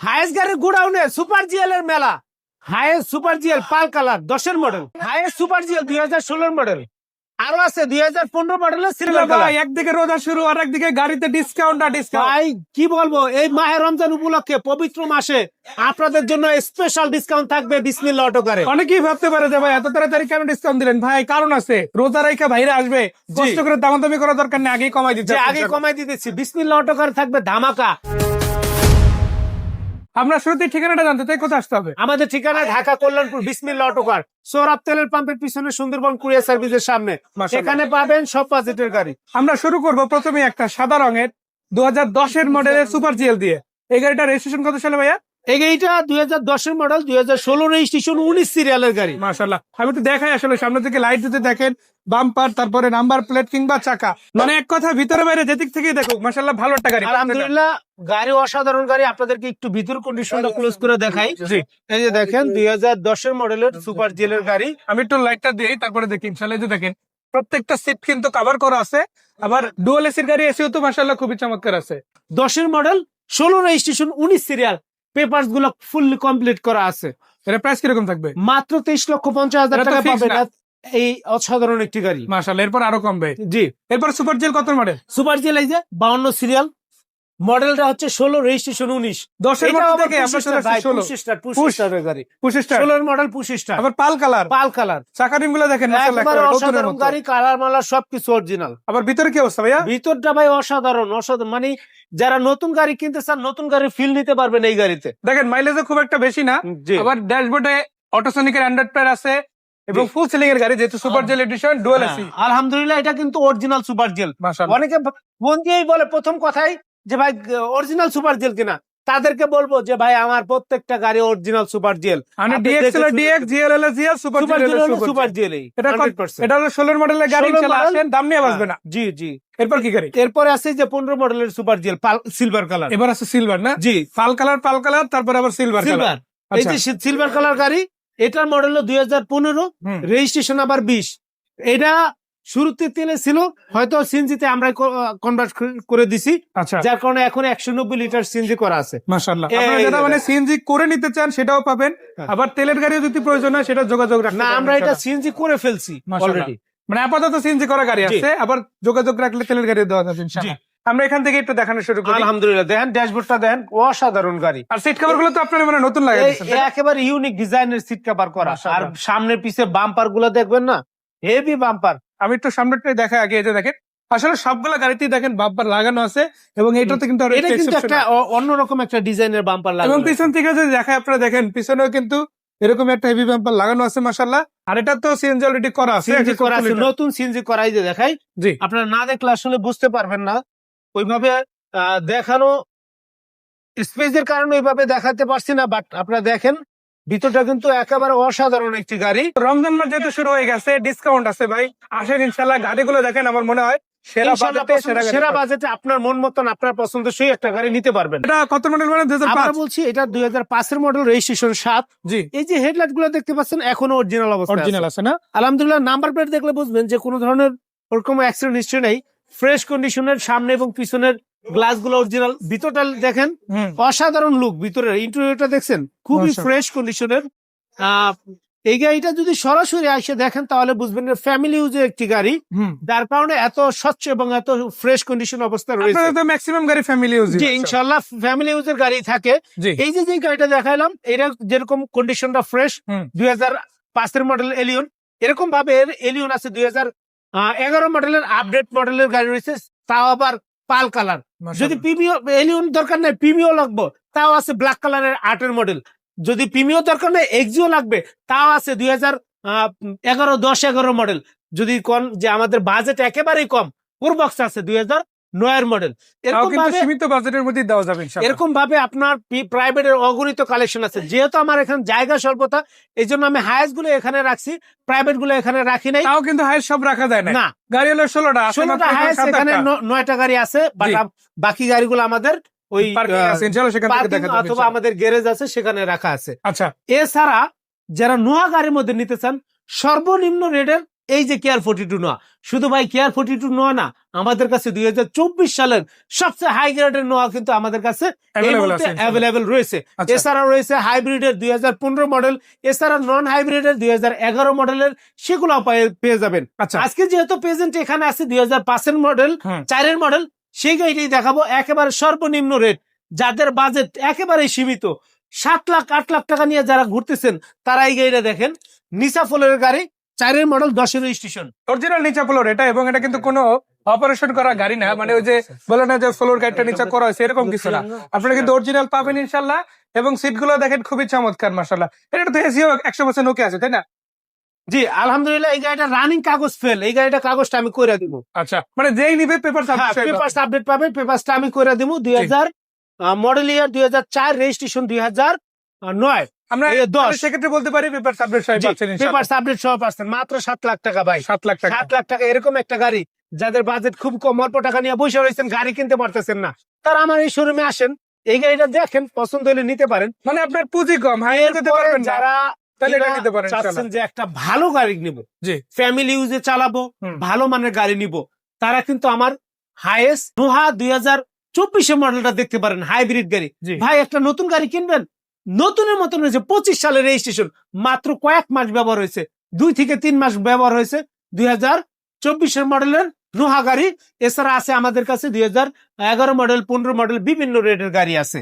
Highest গাড়ির গোডাউনে super GL এর মেলা। হায়েস্ট সুপার জিএল পাল কালার দশের মডেল হায়েস্ট সুপার জিএল দুই হাজার ষোলোর মডেল আরও আছে দুই হাজার পনেরো মডেলের সিলভার ভাই একদিকে রোজা শুরু আর একদিকে গাড়িতে ডিসকাউন্ট আর ডিসকাউন্ট ভাই কি বলব? এই মাহে রমজান উপলক্ষে পবিত্র মাসে আপনাদের জন্য স্পেশাল ডিসকাউন্ট থাকবে বিসমিল্লা অটো করে। অনেকেই ভাবতে পারে যে ভাই এত তাড়াতাড়ি কেন ডিসকাউন্ট দিলেন? ভাই কারণ আছে রোজা রেখে ভাইরা আসবে কষ্ট করে দামাদামি করার দরকার নেই আগেই কমাই দিচ্ছে যে আগে কমাই দিতেছি। বিসমিল্লা অটো করে থাকবে ধামাকা। আমরা শুরুতে ঠিকানাটা জানতে তাই কোথায় আসতে হবে? আমাদের ঠিকানা ঢাকা কল্যাণপুর বিসমিল্লা অটোকার সৌরভ তেলের পাম্পের পিছনে সুন্দরবন কুরিয়ার সার্ভিসের সামনে। সেখানে এখানে পাবেন সব বাজেটের গাড়ি। আমরা শুরু করব প্রথমে একটা সাদা রঙের দু হাজার দশের মডেলের সুপার জিএল দিয়ে। এই গাড়িটা রেজিস্ট্রেশন কত সালে ভাইয়া? এই গাড়িটা দুই হাজার দশের মডেল দুই হাজার ষোলো রেজিস্ট্রেশন উনিশ সিরিয়ালের গাড়ি। আমি একটু দেখাই আসলে সামনে থেকে লাইট যদি দেখেন বাম্পার তারপরে নাম্বার প্লেট কিংবা চাকা। মানে এক কথা ভিতরে বাইরে যেদিক ভালো একটা গাড়ি। আলহামদুলিল্লাহ গাড়ি অসাধারণ গাড়ি। আপনাদেরকে একটু ভিতর কন্ডিশনটা ক্লোজ করে দেখাই। এই যে দেখেন দুই হাজার দশের মডেলের সুপার জেলের গাড়ি। আমি একটু লাইটটা দিই তারপরে দেখি ইনশাল্লাহ যে দেখেন প্রত্যেকটা সিট কিন্তু কভার করা আছে। আবার ডুয়াল এসির গাড়ি এসিও তো মাশাল্লাহ খুবই চমৎকার আছে। দশের মডেল ষোলো রেজিস্ট্রেশন উনিশ সিরিয়াল পেপারগুলো ফুললি কমপ্লিট করা আছে। এটা প্রাইস কীরকম থাকবে? মাত্র তেইশ লক্ষ পঞ্চাশ হাজার টাকা পাবে পাবেন। এই অসাধারণ একটি গাড়ি। মার্শাল এরপর আরও কমবে। জি। এরপর সুপার জেল কত মডেল সুপার জেল এই যে বাউন্ন সিরিয়াল মডেলটা হচ্ছে ষোলো রেজিস্ট্রেশন উনিশ। দশের। গাড়ি ষোলোর মডেল পঁচিশটা আবার পাল কালার। Pearl colour. চাকা রিমগুলো দেখেন অসাধারণ গাড়ি কালার মালার সবকিছু অরিজিনাল আবার ভিতরে কি অবস্থা ভাইয়া? ভিতরটা ভাই অসাধারণ অসাধারণ। মানে যারা নতুন গাড়ি কিনতে চান নতুন গাড়ির ফিল নিতে পারবেন এই গাড়িতে। দেখেন মাইলেজও খুব একটা বেশি না। আবার ড্যাশবোর্ডে অটোসনিকের অ্যান্ড্রয়েড প্লেয়ার আছে এবং ফুল সিলিং এর গাড়ি যেহেতু super GL edition dual AC আলহামদুলিল্লাহ এটা কিন্তু অরিজিনাল সুপার জেল অনেকে ফোন দিয়েই বলে প্রথম কথাই যে ভাই অরিজিনাল সুপার জেল কিনা? তাদেরকে বলব যে ভাই আমার প্রত্যেকটা গাড়ি অরিজিনাল সুপার জেল মানে DX GL GL super super GL GL super super এটা এটা হলো ষোলোর মডেলের গাড়ি 16 আসেন দাম নিয়ে বাঁচবে না। জি জি। এরপর কি গাড়ি? এরপরে আছে যে পনেরো মডেলের সুপার জেল সিলভার কালার এবার আছে সিলভার না? জি। পাল কালার পাল কালার তারপর আবার সিলভার সিলভার এই যে সিলভার কালার গাড়ি এটার মডেল হলো দুই হাজার পনেরো রেজিস্ট্রেশন আবার বিশ। এটা শুরুতে তেলে ছিল হয়তো সিনজিতে আমরা কনভার্ট করে দিছি। আচ্ছা। যার কারণে এখন একশো নব্বই লিটার সিনজি করা আছে। যেটা মানে সিএনজি করে নিতে চান সেটাও পাবেন। হ্যাঁ। আবার তেলের গাড়িও যদি প্রয়োজন হয় সেটা যোগাযোগ রাখতে না আমরা এটা। সিএনজি করে ফেলছি অলরেডি মানে আপাতত সিএনজি করা গাড়ি আছে আবার যোগাযোগ রাখলে তেলের গাড়ি দেওয়া যাবে ইনশাআল্লাহ। আমরা এখান থেকে একটু দেখানো শুরু করি। আলহামদুলিল্লাহ দেখেন ড্যাশবোর্ডটা দেখেন অসাধারণ গাড়ি। আর সিট কভারগুলো তো আপনার মানে নতুন লাগে একেবারে ইউনিক ডিজাইনের সিট কভার করা। আর মাশাআল্লাহ। সামনে পিছে বাম্পারগুলো দেখবেন না? হেভি বাম্পার আমি একটু সামনেটাই দেখা আগে এই যে দেখেন আসলে সবগুলা গাড়িতেই দেখেন বাম্পার লাগানো আছে এবং এটাতে কিন্তু এটা একটা অন্যরকম একটা ডিজাইনের বাম্পার এবং পিছন থেকে যদি দেখায় আপনারা দেখেন পিছনেও কিন্তু এরকম একটা হেভি বাম্পার লাগানো আছে মাশাআল্লাহ। আর এটা তো সিএনজি অলরেডি করা আছে সিএনজি করা আছে নতুন সিএনজি করাই যে দেখাই। জি। আপনারা না দেখলে আসলে বুঝতে পারবেন না। ওইভাবে দেখানো স্পেসের কারণে ওইভাবে দেখাতে পারছি না বাট আপনারা দেখেন ভিতরটা কিন্তু একেবারে অসাধারণ একটি গাড়ি। রমজান মাস যেহেতু শুরু হয়ে গেছে ডিসকাউন্ট আছে ভাই। আসেন ইনশাল্লাহ গাড়িগুলো দেখেন আমার মনে হয় সেরা বাজেটে আপনার মন মতন আপনার পছন্দসই একটা গাড়ি নিতে পারবেন। এটা কত মডেল মানে হাজার আমরা বলছি এটা দুই হাজার পাঁচের মডেল রেজিস্ট্রেশন সাত। জি। এই যে হেডলাইটগুলো দেখতে পাচ্ছেন এখনও অরিজিনাল অবস্থা অরিজিনাল আছে না? আলহামদুলিল্লাহ নাম্বার প্লেট দেখলে বুঝবেন যে কোনো ধরনের ওরকম অ্যাক্সিডেন্ট হিস্ট্রি নেই। ফ্রেশ কন্ডিশনের সামনে এবং পিছনের গ্লাসগুলো অরিজিনাল। ভিতরটা দেখেন অসাধারণ লুক ভিতরের। ইন্টেরিয়রটা দেখছেন খুবই। ফ্রেশ কন্ডিশনের এই গাড়িটা যদি সরাসরি আসে দেখেন তাহলে বুঝবেন ফ্যামিলি ইউজের একটি গাড়ি। যার কারণে এত স্বচ্ছ এবং এত ফ্রেশ কন্ডিশন অবস্থা রয়েছে। তো ম্যাক্সিমাম গাড়ি ফ্যামিলি ইউজ জি ইনশাল্লাহ ফ্যামিলি ইউজের গাড়ি থাকে। এই যে যে গাড়িটা দেখাইলাম এটা যেরকম কন্ডিশনটা ফ্রেশ দুই হাজার পাঁচের মডেল এলিয়ন এরকম ভাবে এর এলিয়ন আছে দুই হাজার এগারো মডেলের আপডেট মডেলের গাড়ি রয়েছে তাও আবার পাল কালার যদি পিমিও এলিয়ন দরকার নেই পিমিও লাগবো তাও আছে ব্ল্যাক কালারের আটের মডেল যদি পিমিও দরকার নেই এক্সিও লাগবে তাও আছে দুই হাজার এগারো দশ এগারো মডেল যদি কোন যে আমাদের বাজেট একেবারেই কম বক্স আছে দুই হাজার নয়ের মডেল এরকম ভাবে সীমিত বাজেটের মধ্যে দেওয়া যাবে এরকম ভাবে আপনার প্রাইভেটের অগণিত কালেকশন আছে। যেহেতু আমার এখানে জায়গা স্বল্পতা এই জন্য আমি হায়েস্টগুলো এখানে রাখছি প্রাইভেটগুলো এখানে রাখি নাই। তাও কিন্তু হাইট সব রাখা যায় না। গাড়ি হলো ষোলোটা ষোলোটা হায়েস্ট এখানে। নয়টা গাড়ি আছে। বাকি গাড়িগুলো আমাদের ওই অথবা আমাদের গ্যারেজ আছে সেখানে রাখা আছে। আচ্ছা। এছাড়া যারা নোয়া গাড়ির মধ্যে নিতে চান সর্বনিম্ন রেটের এই যে কেয়ার ফোর্টি টু নোয়া শুধু ভাই কেয়ার ফোর্টি টু নোয়া না আমাদের কাছে দুই হাজার চব্বিশ সালের সবচেয়ে হাই গ্রেডের নোয়া কিন্তু আমাদের কাছে। অ্যাভেলেবেল রয়েছে আচ্ছা। এছাড়াও রয়েছে হাইব্রিডের দুই হাজার পনেরো মডেল এছাড়া নন হাইব্রিডের দুই হাজার এগারো মডেলের সেগুলো পেয়ে যাবেন আচ্ছা আজকে যেহেতু প্রেজেন্ট এখানে আছে দুই হাজার পাঁচের মডেল। চারের মডেল সেই গাড়িটি দেখাবো একেবারে সর্বনিম্ন রেট যাদের বাজেট একেবারে সীমিত সাত লাখ আট লাখ টাকা নিয়ে যারা ঘুরতেছেন তারা এই গাড়িটা দেখেন নিসা ফলের গাড়ি চারের মডেল দশের স্টেশন অরিজিনাল নিচা ফ্লোর এটা এবং এটা কিন্তু কোনো অপারেশন করা গাড়ি না মানে ওই যে বলে না যে ফ্লোর গাড়িটা নিচা করা হয়েছে এরকম কিছু না। আপনারা কিন্তু অরিজিনাল পাবেন ইনশাল্লাহ এবং সিটগুলো দেখেন খুবই চমৎকার মাসাল্লাহ এটা তো এসিও একশো পার্সেন্ট ওকে আছে তাই না? জি আলহামদুলিল্লাহ এই গাড়িটা রানিং কাগজ ফেল এই গাড়িটা কাগজটা আমি করে দিব। আচ্ছা মানে যেই নিবে পেপার পেপার আপডেট পাবে পেপারটা আমি করে দিব দুই হাজার মডেল ইয়ার দুই হাজার চার রেজিস্ট্রেশন দুই হাজার নয়। আমরা। সেক্ষেত্রে বলতে পারি পেপার সাবজেক্ট সাহেব পাচ্ছেন পেপার আপডেট সহ পাচ্ছেন মাত্র সাত লাখ টাকা ভাই। সাত লাখ টাকা। সাত লাখ টাকা এরকম একটা গাড়ি যাদের বাজেট খুব কম অল্প টাকা নিয়ে বসে রয়েছেন গাড়ি কিনতে পারতেছেন না। তারা আমার এই শোরুমে আসেন এই গাড়িটা দেখেন পছন্দ হলে নিতে পারেন। মানে আপনার পুঁজি কম হাই যেতে পারবেন যারা চাচ্ছেন যে একটা ভালো গাড়ি নিব। জি। ফ্যামিলি ইউজে চালাবো ভালো মানের গাড়ি নিব। তারা কিন্তু আমার হাইয়েস্ট নোহা দুই হাজার চব্বিশে মডেলটা দেখতে পারেন হাইব্রিড গাড়ি। ভাই একটা নতুন গাড়ি কিনবেন? নতুনের মতন রয়েছে পঁচিশ সালের রেজিস্ট্রেশন মাত্র কয়েক মাস ব্যবহার হয়েছে, দুই থেকে তিন মাস ব্যবহার হয়েছে। দুই হাজার চব্বিশের মডেলের নোহা গাড়ি, এছাড়া আছে আমাদের কাছে দুই হাজার এগারো মডেল পনেরো মডেল বিভিন্ন রেটের গাড়ি আছে।